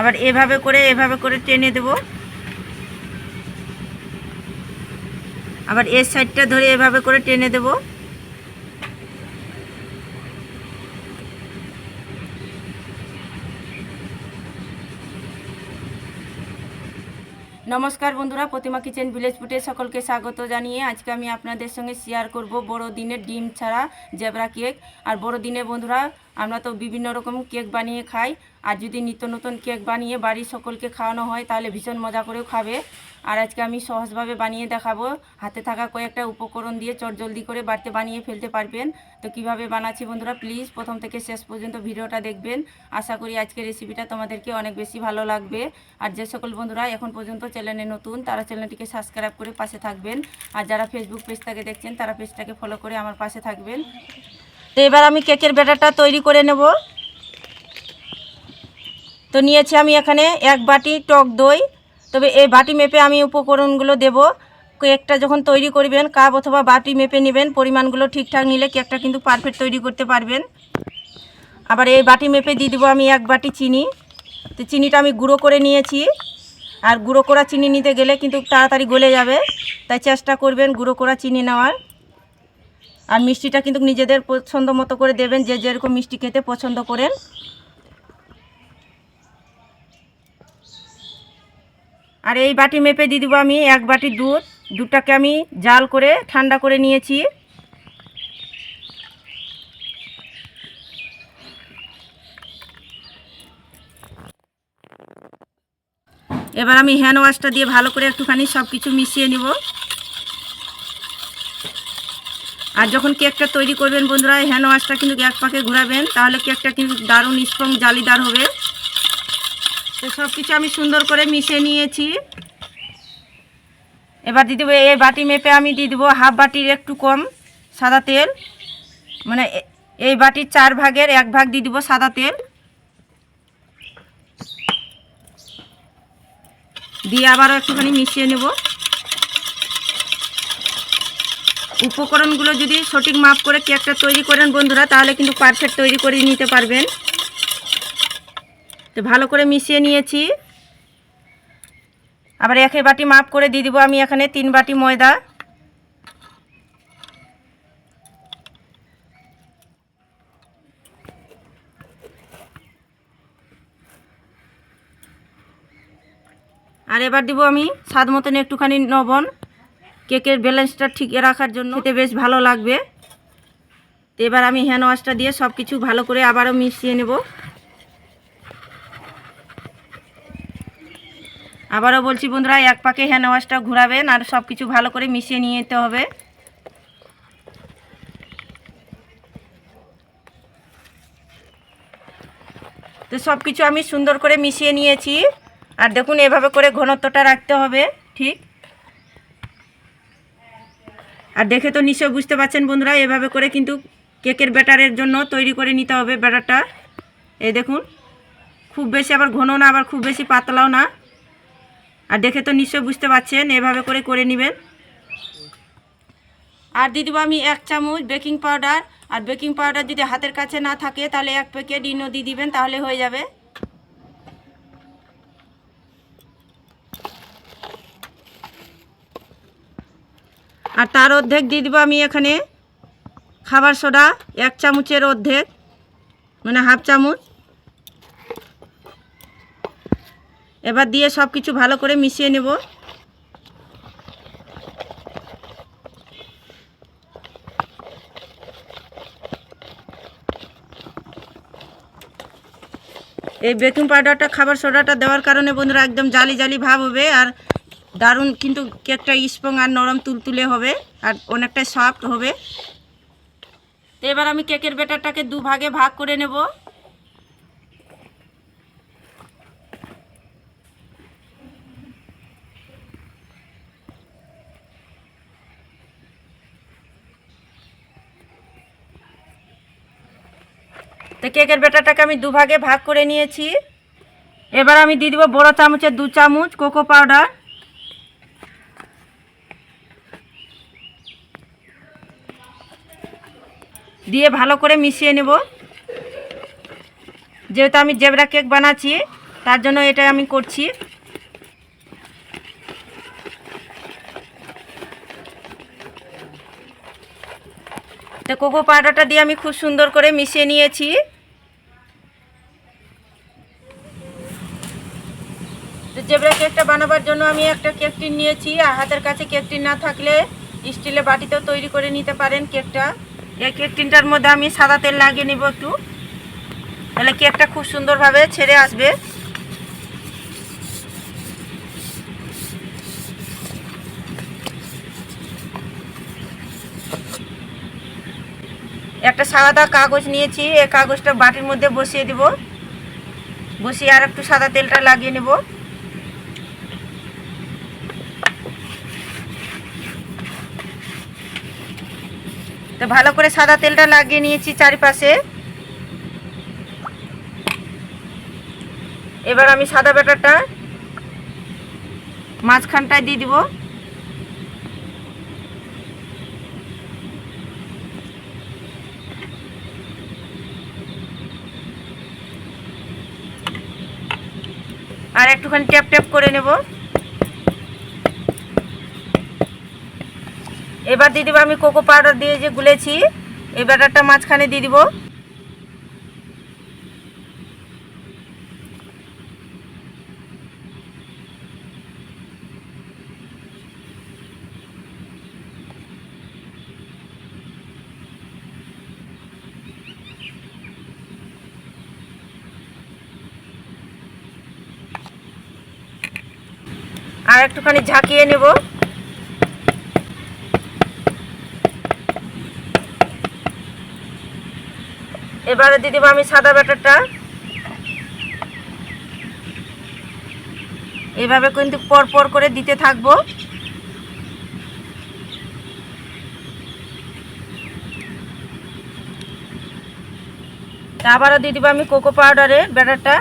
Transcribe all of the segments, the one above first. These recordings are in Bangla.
আবার এভাবে করে এভাবে করে টেনে দেব। আবার এর সাইডটা ধরে এভাবে করে টেনে দেব। নমস্কার বন্ধুরা, প্রতিমা কিচেন ভিলেজ ফুটে সকলকে স্বাগত জানিয়ে আজকে আমি আপনাদের সঙ্গে শেয়ার করব বড় দিনের ডিম ছাড়া জেবরা কেক আর বড় দিনে বন্ধুরা, আমরা তো বিভিন্ন রকম কেক বানিয়ে খাই। আর যদি নিত্য নতুন কেক বানিয়ে বাড়ির সকলকে খাওয়ানো হয়, তাহলে ভীষণ মজা করেও খাবে। আর আজকে আমি সহজভাবে বানিয়ে দেখাবো। হাতে থাকা কয়েকটা উপকরণ দিয়ে চটজলদি করে বাড়িতে বানিয়ে ফেলতে পারবেন। তো কীভাবে বানাচ্ছি বন্ধুরা, প্লিজ প্রথম থেকে শেষ পর্যন্ত ভিডিওটা দেখবেন। আশা করি আজকের রেসিপিটা তোমাদেরকে অনেক বেশি ভালো লাগবে। আর যে সকল বন্ধুরা এখন পর্যন্ত চ্যানেলে নতুন, তারা চ্যানেলটিকে সাবস্ক্রাইব করে পাশে থাকবেন। আর যারা ফেসবুক পেজটাকে দেখছেন, তারা পেজটাকে ফলো করে আমার পাশে থাকবেন। তো এবার আমি কেকের ব্যাটারটা তৈরি করে নেব। তো নিয়েছি আমি এখানে এক বাটি টক দই। তবে এই বাটি মেপে আমি উপকরণগুলো দেব। কেকটা যখন তৈরি করবেন, কাপ অথবা বাটি মেপে নেবেন, পরিমাণগুলো ঠিকঠাক নিলে কেকটা কিন্তু পারফেক্ট তৈরি করতে পারবেন। আবার এই বাটি মেপে দিয়ে দেবো আমি এক বাটি চিনি। তো চিনিটা আমি গুঁড়ো করে নিয়েছি। আর গুঁড়ো করা চিনি নিতে গেলে কিন্তু তাড়াতাড়ি গলে যাবে। তাই চেষ্টা করবেন গুঁড়ো করা চিনি নেওয়ার। আর মিষ্টিটা কিন্তু নিজেদের পছন্দ মতো করে দেবেন, যে যেরকম মিষ্টি খেতে পছন্দ করেন। আর এই বাটি মেপে দিয়ে দেবো আমি এক বাটি দুধ। দুধটাকে আমি জাল করে, ঠান্ডা করে নিয়েছি। এবার আমি হ্যান্ড ওয়াশটা দিয়ে ভালো করে একটুখানি সব কিছু মিশিয়ে নিব। আর যখন কেকটা তৈরি করবেন বন্ধুরা হ্যান্ড ওয়াশটা কিন্তু এক পাকে ঘোরাবেন, তাহলে কেকটা কিন্তু দারুণ স্ট্রং জালিদার হবে। তো সব কিছু আমি সুন্দর করে মিশিয়ে নিয়েছি। এবার দিয়ে দেবো, এই বাটি মেপে আমি দিয়ে দেবো হাফ বাটির একটু কম সাদা তেল। মানে এই বাটির চার ভাগের এক ভাগ দিয়ে দেবো সাদা তেল। দিয়ে আবারও একটুখানি মিশিয়ে নেব। উপকরণগুলো যদি সঠিক মাপ করে কেকটা তৈরি করেন বন্ধুরা, তাহলে কিন্তু পারফেক্ট তৈরি করে নিতে পারবেন। তো ভালো করে মিশিয়ে নিয়েছি। আবার একে বাটি মাপ করে দিয়ে দিব আমি এখানে তিন বাটি ময়দা। আর এবার দিব আমি স্বাদ মতন একটুখানি লবণ। কেকের ব্যালেন্সটা ঠিক রাখার জন্য। খেতে বেশ ভালো লাগবে। তো এবার আমি হ্যান্ড ওয়াশটা দিয়ে সব কিছু ভালো করে আবারও মিশিয়ে নেব। আবারও বলছি বন্ধুরা, এক পাকে হ্যান্ড ওয়াশটা ঘোরাবেন আর সব কিছু ভালো করে মিশিয়ে নিয়ে যেতে হবে। তো সব কিছু আমি সুন্দর করে মিশিয়ে নিয়েছি। আর দেখুন, এভাবে করে ঘনত্বটা রাখতে হবে, ঠিক? আর দেখে তো নিশ্চয় বুঝতে পারছেন বন্ধুরা, এভাবে করে কিন্তু কেকের ব্যাটারের জন্য তৈরি করে নিতে হবে ব্যাটারটা। এই দেখুন, খুব বেশি আবার ঘন না, আবার খুব বেশি পাতলাও না। আর দেখে তো নিশ্চয় বুঝতে পারছেন, এভাবে করে করে নেবেন। আর দিয়ে দেবো আমি এক চামচ বেকিং পাউডার। আর বেকিং পাউডার যদি হাতের কাছে না থাকে, তাহলে এক প্যাকেট ইনো দিয়ে দিবেন, তাহলে হয়ে যাবে। আর তার অর্ধেক দিয়ে দিব আমি এখানে খাবার সোডা, এক চামচের অর্ধেক মানে হাফ চামচ। এবার দিয়ে সব কিছু ভালো করে মিশিয়ে নেব। এই বেকিং পাউডারটা, খাবার সোডাটা দেওয়ার কারণে বন্ধুরা একদম জালি জালি ভাব হবে আর দারুণ কিন্তু কেকটা স্পং আর নরম তুলতুলে হবে আর অনেকটাই সফট হবে। তো এবার আমি কেকের ব্যাটারটাকে দু ভাগে ভাগ করে নেব। তো কেকের ব্যাটারটাকে আমি দুভাগে ভাগ করে নিয়েছি। এবার আমি দিয়ে দিব বড়ো চামচের দু চামচ কোকো পাউডার। দিয়ে ভালো করে মিশিয়ে নেব। যেহেতু আমি জেবরা কেক বানাচ্ছি, তার জন্য এটা আমি করছি। কোকো পাউডারটা দিয়ে আমি খুব সুন্দর করে মিশিয়ে নিয়েছি। জেবরা কেকটা বানাবার জন্য আমি একটা কেক টিন নিয়েছি, আর হাতের কাছে কেক টিন না থাকলে স্টিলের বাটিতেও তৈরি করে নিতে পারেন কেকটা। এই কেক টিনটার মধ্যে আমি সাদা তেল লাগিয়ে নিব একটু। তাহলে কেকটা খুব সুন্দরভাবে ছেড়ে আসবে। একটা সাদা কাগজ নিয়েছি, এই কাগজটা বাটির মধ্যে বসিয়ে দিব। বসিয়ে আর একটু সাদা তেলটা লাগিয়ে নেব। তো ভালো করে সাদা তেলটা লাগিয়ে নিয়েছি চারিপাশে। এবার আমি সাদা ব্যাটারটা মাঝখানটায় দিয়ে দিব। আর একটুখানি ট্যাপ ট্যাপ করে নেব। এবার দিয়ে দিব আমি কোকো পাউডার দিয়ে যে গুলেছি, এই ব্যাটারটা মাঝখানে দিয়ে দিব। আর একটুখানি ঝাঁকিয়ে নেব। এবারে দিয়ে দেবো আমি সাদা ব্যাটারটা। এভাবে কিন্তু পর পর করে দিতে থাকব। আবারও দিয়ে দেবো আমি কোকো পাউডারের ব্যাটারটা।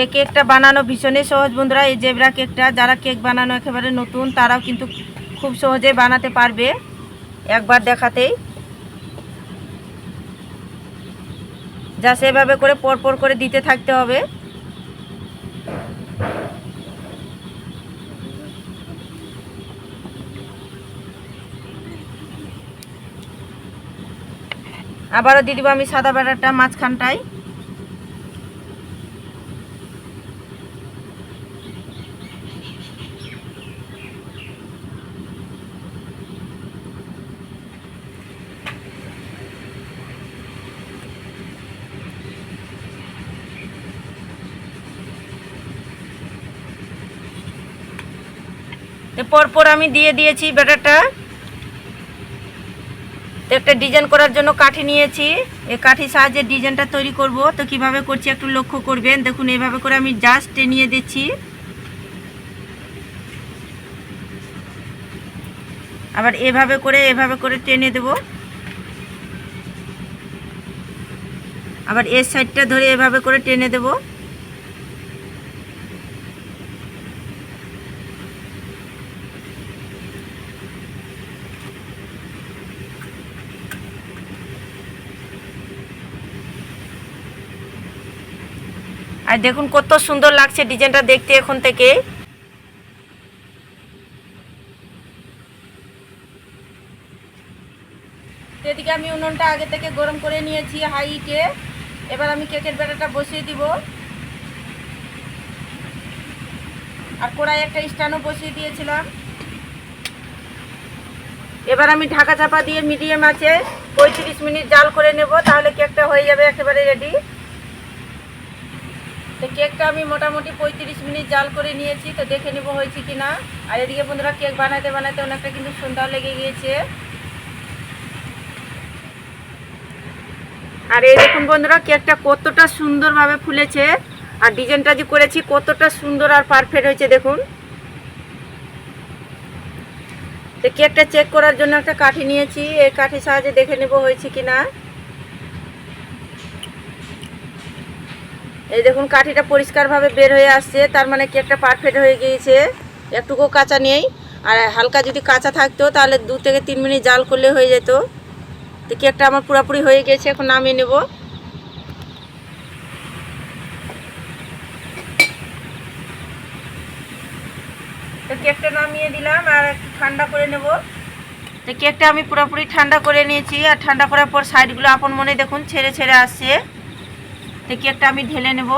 এই কেকটা বানানো ভীষণই সহজ বন্ধুরা, এই জেবরা কেকটা। যারা কেক বানানো একেবারে নতুন, তারাও কিন্তু খুব সহজে বানাতে পারবে একবার দেখাতেই। যা সেভাবে করে পরপর করে দিতে থাকতে হবে। আবারও দিয়ে দিব আমি সাদা ব্যাটারটা মাঝখানটায়। পরপর আমি দিয়ে দিয়েছি ব্যাটারটা। তো একটা ডিজাইন করার জন্য কাঠি নিয়েছি। এই কাঠির সাহায্যে ডিজাইনটা তৈরি করব। তো কীভাবে করছি একটু লক্ষ্য করবেন। দেখুন এইভাবে করে আমি জাস্ট টেনিয়ে দিচ্ছি। আবার এভাবে করে এভাবে করে টেনে দেব। আবার এর সাইডটা ধরে এভাবে করে টেনে দেবো। আর দেখুন কত সুন্দর লাগছে ডিজাইনটা দেখতে এখন থেকে। এদিকে আমি উনুনটা আগে থেকে গরম করে নিয়েছি হাই হিটে এবার আমি কেকের ব্যাটারটা বসিয়ে দিব। আর কড়াই একটা স্ট্যান্ডও বসিয়ে দিয়েছিলাম। এবার আমি ঢাকা চাপা দিয়ে মিডিয়াম আছে পঁয়ত্রিশ মিনিট জাল করে নেব, তাহলে কেকটা হয়ে যাবে একেবারে রেডি তো কেকটা আমি মোটামুটি পঁয়ত্রিশ মিনিট জাল করে নিয়েছি, তো দেখে নেব হয়েছে কি না আর এদিকে বন্ধুরা, কেক বানাতে বানাতে অনেকটা কিন্তু সন্ধ্যা লেগে গিয়েছে। আর এই দেখুন বন্ধুরা, কেকটা কতটা সুন্দরভাবে ফুলেছে। আর ডিজাইনটা যে করেছি, কতটা সুন্দর আর পারফেক্ট হয়েছে, দেখুন। তো কেকটা চেক করার জন্য একটা কাঠি নিয়েছি, এই কাঠির সাহায্যে দেখে নেব হয়েছে কি না এই দেখুন, কাঠিটা পরিষ্কারভাবে বের হয়ে আসছে। তার মানে কেকটা পারফেক্ট হয়ে গিয়েছে। একটুকু কাঁচা নেই। আর হালকা যদি কাঁচা থাকতো, তাহলে দু থেকে তিন মিনিট জাল করলে হয়ে যেত। তো কেকটা আমার পুরোপুরি হয়ে গেছে, এখন নামিয়ে নেব। তো কেকটা নামিয়ে দিলাম আর একটু ঠান্ডা করে নেব। তো কেকটা আমি পুরোপুরি ঠান্ডা করে নিয়েছি। আর ঠান্ডা করার পর সাইডগুলো আপন মনে দেখুন, ছেড়ে ছেড়ে আসছে। তো কেকটা আমি ঢেলে নেব।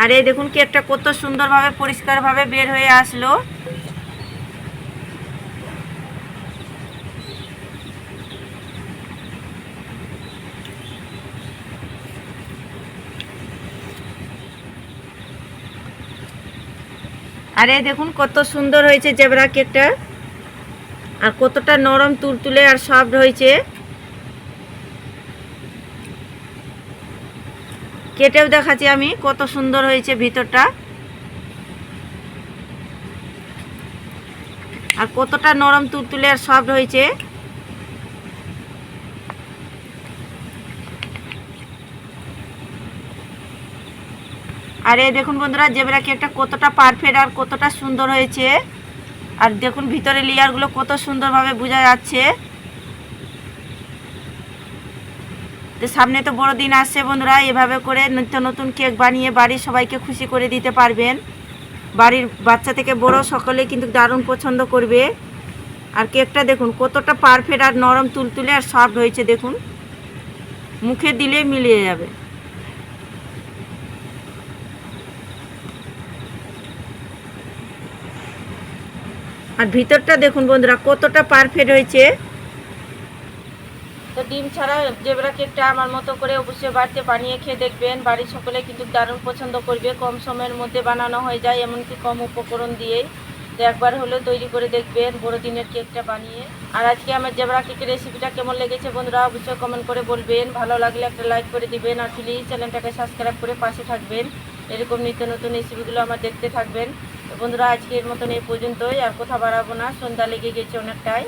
আর এই দেখুন কেকটা কত সুন্দরভাবে, পরিষ্কারভাবে বের হয়ে আসলো। আর দেখুন কত সুন্দর হয়েছে জেবরা কেকটা। আর কতটা নরম তুলতুলে আর সফট হয়েছে। কেটেও দেখাচ্ছি আমি কত সুন্দর হয়েছে ভিতরটা। আর কতটা নরম তুলতুলে আর সফট হয়েছে। আর এই দেখুন বন্ধুরা, জেবরা কেকটা কতটা পারফেক্ট আর কতটা সুন্দর হয়েছে। আর দেখুন ভিতরে লেয়ারগুলো কত সুন্দরভাবে বোঝা যাচ্ছে। তো সামনে তো বড় দিন আসছে বন্ধুরা, এভাবে করে নিত্য নতুন কেক বানিয়ে বাড়ির সবাইকে খুশি করে দিতে পারবেন। বাড়ির বাচ্চা থেকে বড় সকলে কিন্তু দারুণ পছন্দ করবে। আর কেকটা দেখুন, কতটা পারফেক্ট আর নরম তুলতুলে আর সফট হয়েছে, দেখুন। মুখে দিলে মিলিয়ে যাবে। আর ভিতরটা দেখুন বন্ধুরা, কতটা পারফেক্ট হয়েছে। তো ডিম ছাড়া জেবরা কেকটা আমার মতো করে অবশ্যই বাড়িতে বানিয়ে খেয়ে দেখবেন। বাড়ির সকলে কিন্তু দারুণ পছন্দ করবে। কম সময়ের মধ্যে বানানো হয়ে যায়, এমনকি কম উপকরণ দিয়েই। তো একবার হলেও তৈরি করে দেখবেন বড়দিনের কেকটা বানিয়ে। আর আজকে আমার জেবরা কেকের রেসিপিটা কেমন লেগেছে বন্ধুরা, অবশ্যই কমেন্ট করে বলবেন। ভালো লাগলে একটা লাইক করে দিবেন। আর প্লিজ চ্যানেলটাকে সাবস্ক্রাইব করে পাশে থাকবেন। এরকম নিত্য নতুন রেসিপিগুলো আমার দেখতে থাকবেন। বন্ধুরা আজকের মতন এই পর্যন্তই আর কোথাও বাড়াবো না। সন্ধ্যা লেগে গেছে অনেকটাই।